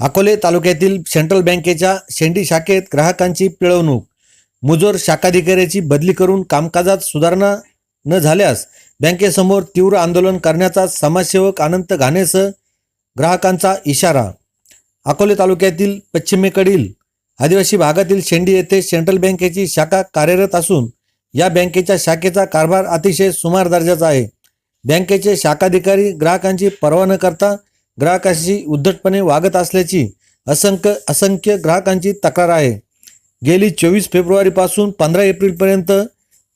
अकोले तालुक्यातील सेंट्रल बँकेच्या शेंडी शाखेत ग्राहकांची पिळवणूक. मुजोर शाखाधिकाऱ्याची बदली करून कामकाजात सुधारणा न झाल्यास बँकेसमोर तीव्र आंदोलन करण्याचा समाजसेवक अनंत घाणेसह ग्राहकांचा इशारा. अकोले तालुक्यातील पश्चिमेकडील आदिवासी भागातील शेंडी येथे सेंट्रल बँकेची शाखा कार्यरत असून या बँकेच्या शाखेचा कारभार अतिशय सुमार दर्जाचा आहे. बँकेचे शाखाधिकारी ग्राहकांची पर्वा न करता ग्राहकांशी उद्धटपणे वागत असल्याची असंख्य असंख्य ग्राहकांची तक्रार आहे. गेली चोवीस फेब्रुवारीपासून पंधरा एप्रिलपर्यंत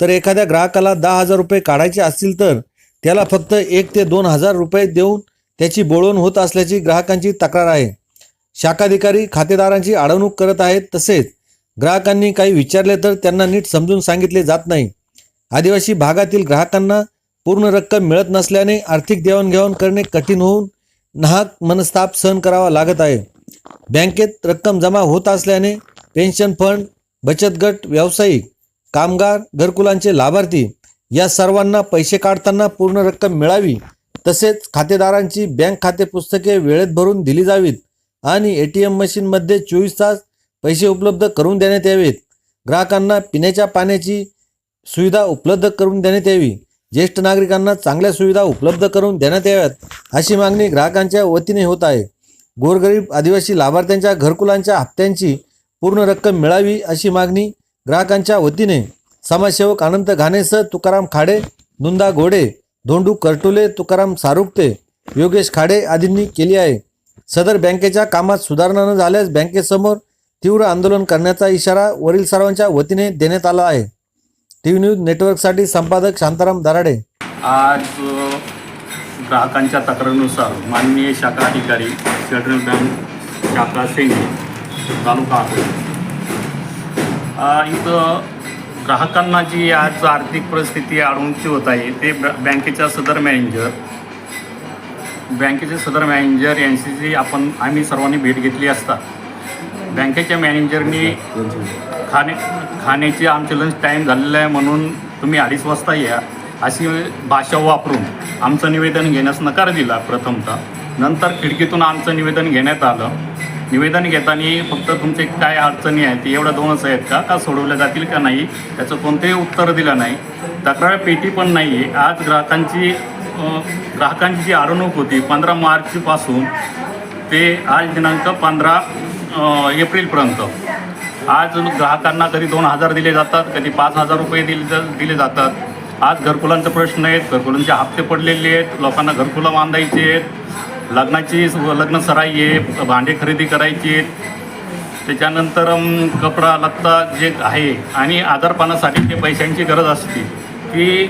तर एखाद्या ग्राहकाला दहा हजार रुपये काढायचे असतील तर त्याला फक्त एक ते दोन हजार रुपये देऊन त्याची बोळवण होत असल्याची ग्राहकांची तक्रार आहे. शाखाधिकारी खातेदारांची अडवणूक करत आहेत तसेच ग्राहकांनी काही विचारले तर त्यांना नीट समजून सांगितले जात नाही. आदिवासी भागातील ग्राहकांना पूर्ण रक्कम मिळत नसल्याने आर्थिक देवाणघेवाण करणे कठीण होऊन नाहक मनस्ताप सहन करावा लागत आहे. बँकेत रक्कम जमा होत असल्याने पेन्शन फंड बचत गट व्यावसायिक कामगार घरकुलांचे लाभार्थी या सर्वांना पैसे काढताना पूर्ण रक्कम मिळावी तसेच खातेदारांची बँक खाते पुस्तके वेळेत भरून दिली जावीत आणि ए टी एम मशीनमध्ये चोवीस तास पैसे उपलब्ध करून देण्यात यावेत. ग्राहकांना पिण्याच्या पाण्याची सुविधा उपलब्ध करून देण्यात यावी. ज्येष्ठ नागरिकांना चांगल्या सुविधा उपलब्ध करून देण्यात याव्यात अशी मागणी ग्राहकांच्या वतीने होत आहे. गोरगरीब आदिवासी लाभार्थ्यांच्या घरकुलांच्या हप्त्यांची पूर्ण रक्कम मिळावी अशी मागणी ग्राहकांच्या वतीने समाजसेवक अनंत घाणेसह तुकाराम खाडे नुंदा घोडे धोंडू करटुले तुकाराम सारुक्ते योगेश खाडे आदींनी केली आहे. सदर बँकेच्या कामात सुधारणा न झाल्यास बँकेसमोर तीव्र आंदोलन करण्याचा इशारा वरील सर्वांच्या वतीने देण्यात आला आहे. टी व्ही न्यूज नेटवर्कसाठी संपादक शांताराम दराडे. आज ग्राहकांच्या तक्रारीनुसार माननीय शाखा अधिकारी फेडरल बँक शाखा शेंगी तालुका इथं ग्राहकांना जी आज आर्थिक परिस्थिती अडवणूकची होत आहे ते बँकेच्या सदर मॅनेजर बँकेचे सदर मॅनेजर यांची आपण आम्ही सर्वांनी भेट घेतली असता बँकेच्या मॅनेजरनी खाणे खाण्याची आमचे लंच टाईम झालेलं आहे म्हणून तुम्ही अडीच वाजता या. अशी भाषा वापरून आमचं निवेदन घेण्यास नकार दिला प्रथमतः. नंतर खिडकीतून आमचं निवेदन घेण्यात आलं. निवेदन घेताना फक्त तुमचे काय अडचणी आहेत एवढ्या दोनच आहेत का? का सोडवल्या जातील का नाही? त्याचं कोणतेही उत्तर दिलं नाही. तक्रार पेटी पण नाही आहे आज ग्राहकांची ग्राहकांची जी अडवणूक होती पंधरा मार्चपासून ते आज दिनांक पंधरा एप्रिलपर्यंत. आज ग्राहकांना कधी दोन हजार दिले जातात कधी पाच हजार रुपये दिले दिले जातात. आज घरकुलांचे प्रश्न आहेत घरकुलांचे हप्ते पडलेले आहेत लोकांना घरकुलं बांधायचे आहेत लग्नाची लग्न सराई आहे भांडे खरेदी करायची आहेत. त्याच्यानंतर कपडा लत्ता जे आहे आणि आजारपणासाठी जे पैशांची गरज असते ती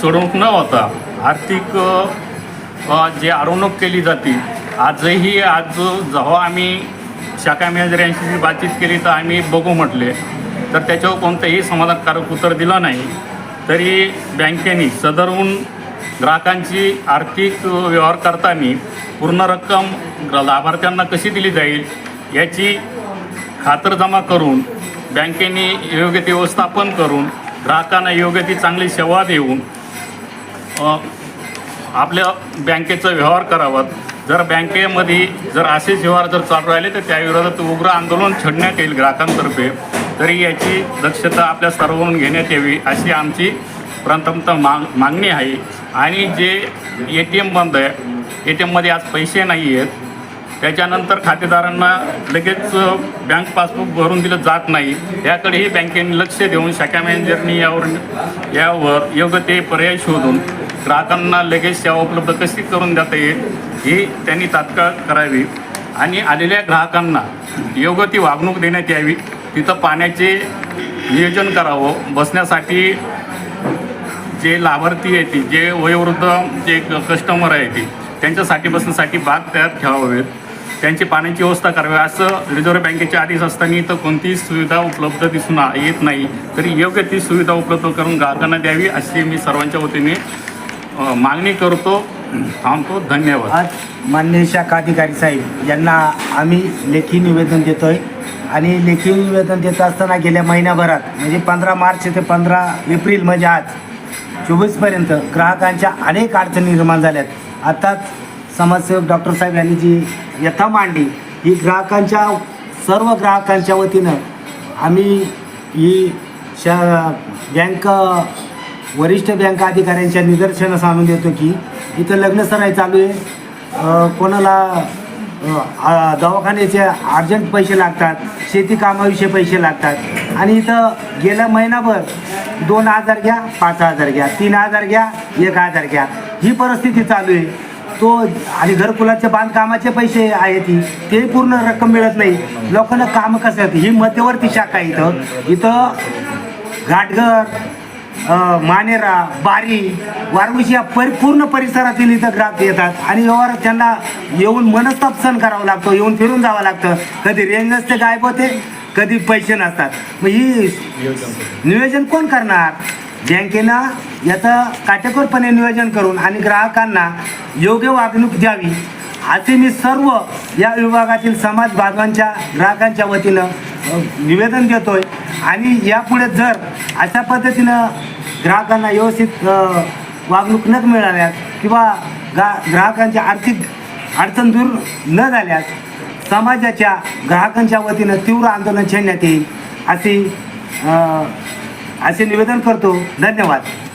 सोडवणूक न होता आर्थिक जे अडवणूक केली जाते आजही आज जेव्हा आम्ही शाखा मॅनेजर यांशी बातचीत केली तर आम्ही बघू म्हटले. तर त्याच्यावर कोणतंही समाधानकारक उत्तर दिलं नाही. तरी बँकेने सदरहून ग्राहकांची आर्थिक व्यवहार करताना पूर्ण रक्कम लाभार्थ्यांना कशी दिली जाईल याची खातरजमा करून बँकेने योग्य ते व्यवस्थापन करून ग्राहकांना योग्य ती चांगली सेवा देऊन आपल्या बँकेचा व्यवहार करावा. जर बँकेमध्ये जर असेच व्यवहार जर चालू राहिले तर त्याविरोधात उग्र आंदोलन छेडण्यात येईल ग्राहकांतर्फे. तरी याची दक्षता आपल्या सर्वांनी घेण्यात यावी अशी आमची प्रथमतः माग मागणी आहे. आणि जे ए टी एम बंद आहे ए टी एममध्ये आज पैसे नाही आहेत. त्याच्यानंतर खातेदारांना लगेच बँक पासबुक भरून दिलं जात नाही. याकडेही बँकेने लक्ष देऊन शाखा मॅनेजरनी यावर यावर योग्य ते पर्याय शोधून ग्राहकांना लगेच सेवा उपलब्ध कशी करून देता येईल ही त्यांनी तात्काळ करावी. आणि आलेल्या ग्राहकांना योग्य ती वागणूक देण्यात यावी. तिथं पाण्याचे नियोजन करावं. बसण्यासाठी जे लाभार्थी आहेत जे वयोवृद्ध जे कस्टमर आहे ते त्यांच्यासाठी बसण्यासाठी बाग तयार ठेवावेत. त्यांची पाण्याची व्यवस्था करावी. असं रिझर्व्ह बँकेच्या आधीच असताना इथं कोणतीही सुविधा उपलब्ध दिसून येत नाही. तरी योग्य ती सुविधा उपलब्ध करून ग्राहकांना द्यावी अशी मी सर्वांच्या वतीने मागणी करतो थांबतो. धन्यवाद. आज माननीय शाखा अधिकारी साहेब यांना आम्ही लेखी निवेदन देतो आहे आणि लेखी निवेदन देत असताना गेल्या महिन्याभरात म्हणजे पंधरा मार्च ते पंधरा एप्रिल म्हणजे आज चोवीसपर्यंत ग्राहकांच्या अनेक अडचणी निर्माण झाल्यात. आत्ताच समाजसेवक डॉक्टर साहेब यांनी जी व्यथा मांडली ही ग्राहकांच्या सर्व ग्राहकांच्या वतीनं आम्ही ही शा बँक वरिष्ठ बँक अधिकाऱ्यांच्या निदर्शनास आणून देतो की इथं लग्नसराई चालू आहे. कोणाला दवाखान्याचे अर्जंट पैसे लागतात शेती कामाविषयी पैसे लागतात. आणि इथं गेल्या महिनाभर दोन हजार घ्या पाच हजार घ्या तीन हजार घ्या एक हजार घ्या. ही परिस्थिती चालू आहे. तो आणि घरकुलाचे बांधकामाचे पैसे आहेत ती ते पूर्ण रक्कम मिळत नाही. लोकांना कामं कसं आहेत? ही मध्यवर्ती शाखा आहे इथं. इथं घाटघर मानेरा बारी वारमुशी या परि पूर्ण परिसरातील इथं ग्राहक येतात. आणि व्यवहार त्यांना येऊन मनस्ताप सहन करावं लागतो येऊन फिरून जावं लागतं. कधी रेंज नसते गायब होते कधी पैसे नसतात. मग ही नियोजन कोण करणार? बँकेनं याचं काटेकोरपणे नियोजन करून आणि ग्राहकांना योग्य वागणूक द्यावी असे मी सर्व या विभागातील समाज बांधवांच्या ग्राहकांच्या वतीनं निवेदन देतोय. आणि यापुढे जर अशा पद्धतीनं ग्राहकांना व्यवस्थित वागणूक न मिळाल्यास किंवा गा ग्राहकांच्या आर्थिक अडचण दूर न झाल्यास समाजाच्या ग्राहकांच्या वतीनं तीव्र आंदोलन छेडण्यात येईल असे असे निवेदन करतो. धन्यवाद.